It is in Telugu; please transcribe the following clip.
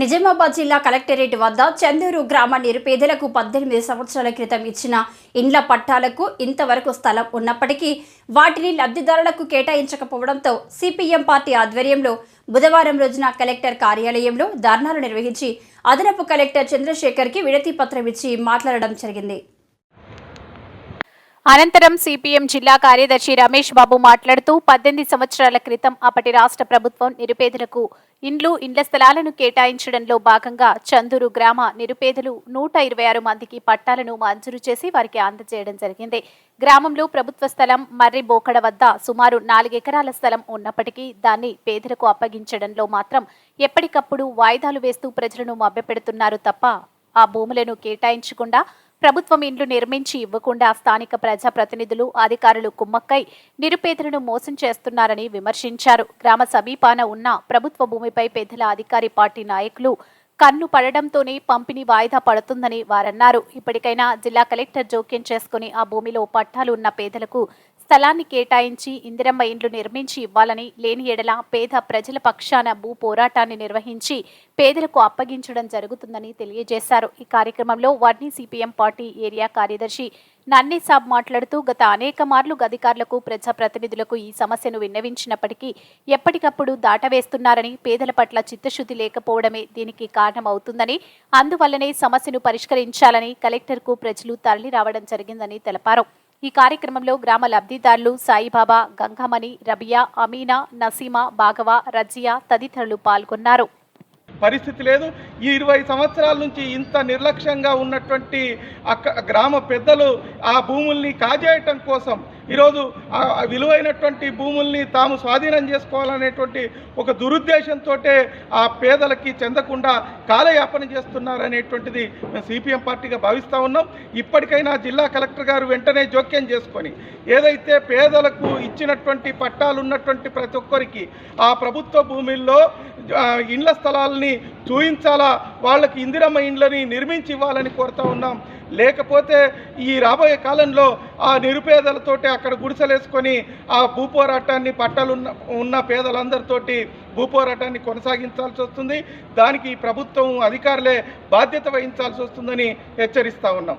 నిజామాబాద్ జిల్లా కలెక్టరేట్ వద్ద చందూరు గ్రామ నిరుపేదలకు పద్దెనిమిది సంవత్సరాల క్రితం ఇచ్చిన ఇండ్ల పట్టాలకు ఇంతవరకు స్థలం ఉన్నప్పటికీ వాటిని లబ్ధిదారులకు కేటాయించకపోవడంతో సిపిఎం పార్టీ ఆధ్వర్యంలో బుధవారం రోజున కలెక్టర్ కార్యాలయంలో ధర్నాలు నిర్వహించి అదనపు కలెక్టర్ చంద్రశేఖర్కి విడతి పత్రం ఇచ్చి మాట్లాడడం జరిగింది. అనంతరం సిపిఎం జిల్లా కార్యదర్శి రమేష్ బాబు మాట్లాడుతూ పద్దెనిమిది సంవత్సరాల క్రితం అప్పటి రాష్ట్ర ప్రభుత్వం నిరుపేదలకు ఇండ్లు ఇండ్ల స్థలాలను కేటాయించడంలో భాగంగా చందూరు గ్రామ నిరుపేదలు నూట ఇరవై ఆరు మందికి పట్టాలను మంజూరు చేసి వారికి అందజేయడం జరిగింది. గ్రామంలో ప్రభుత్వ స్థలం మర్రి బోకడ వద్ద సుమారు నాలుగెకరాల స్థలం ఉన్నప్పటికీ దాన్ని పేదలకు అప్పగించడంలో మాత్రం ఎప్పటికప్పుడు వాయిదాలు వేస్తూ ప్రజలను మభ్యపెడుతున్నారు తప్ప ఆ భూములను కేటాయించకుండా ప్రభుత్వం ఇండ్లు నిర్మించి ఇవ్వకుండా స్థానిక ప్రజాప్రతినిధులు అధికారులు కుమ్మక్కై నిరుపేదలను మోసం చేస్తున్నారని విమర్శించారు. గ్రామ సమీపాన ఉన్న ప్రభుత్వ భూమిపై పెద్దల అధికారి పార్టీ నాయకులు కన్ను పడడంతోనే పంపిణీ వాయిదా పడుతుందని వారన్నారు. ఇప్పటికైనా జిల్లా కలెక్టర్ జోక్యం చేసుకుని ఆ భూమిలో పట్టాలు ఉన్న పేదలకు స్థలాన్ని కేటాయించి ఇందిరమ్మ ఇండ్లు నిర్మించి ఇవ్వాలని లేని ఎడల పేద ప్రజల పక్షాన భూ పోరాటాన్ని నిర్వహించి పేదలకు అప్పగించడం జరుగుతుందని తెలియజేశారు. ఈ కార్యక్రమంలో వర్ణి సిపిఎం పార్టీ ఏరియా కార్యదర్శి నన్నీ సాబ్ మాట్లాడుతూ గత అనేక మార్లు అధికారులకు ప్రజాప్రతినిధులకు ఈ సమస్యను విన్నవించినప్పటికీ ఎప్పటికప్పుడు దాటవేస్తున్నారని పేదల పట్ల చిత్తశుద్ధి లేకపోవడమే దీనికి కారణమవుతుందని అందువల్లనే సమస్యను పరిష్కరించాలని కలెక్టర్కు ప్రజలు తరలి రావడం జరిగిందని తెలిపారు. ఈ కార్యక్రమంలో గ్రామ లబ్ధిదారులు సాయిబాబా గంగమణి రబియా అమీనా నసీమా బాగవ రజియా తదితరులు పాల్గొన్నారు. పరిస్థితి లేదు. ఈ ఇరవై సంవత్సరాల నుంచి ఇంత నిర్లక్ష్యంగా ఉన్నటువంటి అక్క గ్రామ పెద్దలు ఆ భూముల్ని కాజేయటం కోసం ఈరోజు విలువైనటువంటి భూముల్ని తాము స్వాధీనం చేసుకోవాలనేటువంటి ఒక దురుద్దేశంతో ఆ పేదలకి చెందకుండా కాలయాపన చేస్తున్నారనేటువంటిది మేము సిపిఎం పార్టీగా భావిస్తూ ఉన్నాం. ఇప్పటికైనా జిల్లా కలెక్టర్ గారు వెంటనే జోక్యం చేసుకొని ఏదైతే పేదలకు ఇచ్చినటువంటి పట్టాలు ఉన్నటువంటి ప్రతి ఒక్కరికి ఆ ప్రభుత్వ భూమిల్లో ఇండ్ల స్థలాలని చూయించాలా వాళ్ళకి ఇందిరమ్మ ఇండ్లని నిర్మించి ఇవ్వాలని కోరుతా ఉన్నాం. లేకపోతే ఈ రాబోయే కాలంలో ఆ నిరుపేదలతోటి అక్కడ గుడిసెలేసుకొని ఆ భూపోరాటాన్ని పట్టాలున్న ఉన్న పేదలందరితోటి భూపోరాటాన్ని కొనసాగించాల్సి వస్తుంది. దానికి ప్రభుత్వం అధికారులే బాధ్యత వహించాల్సి వస్తుందని హెచ్చరిస్తూ ఉన్నాం.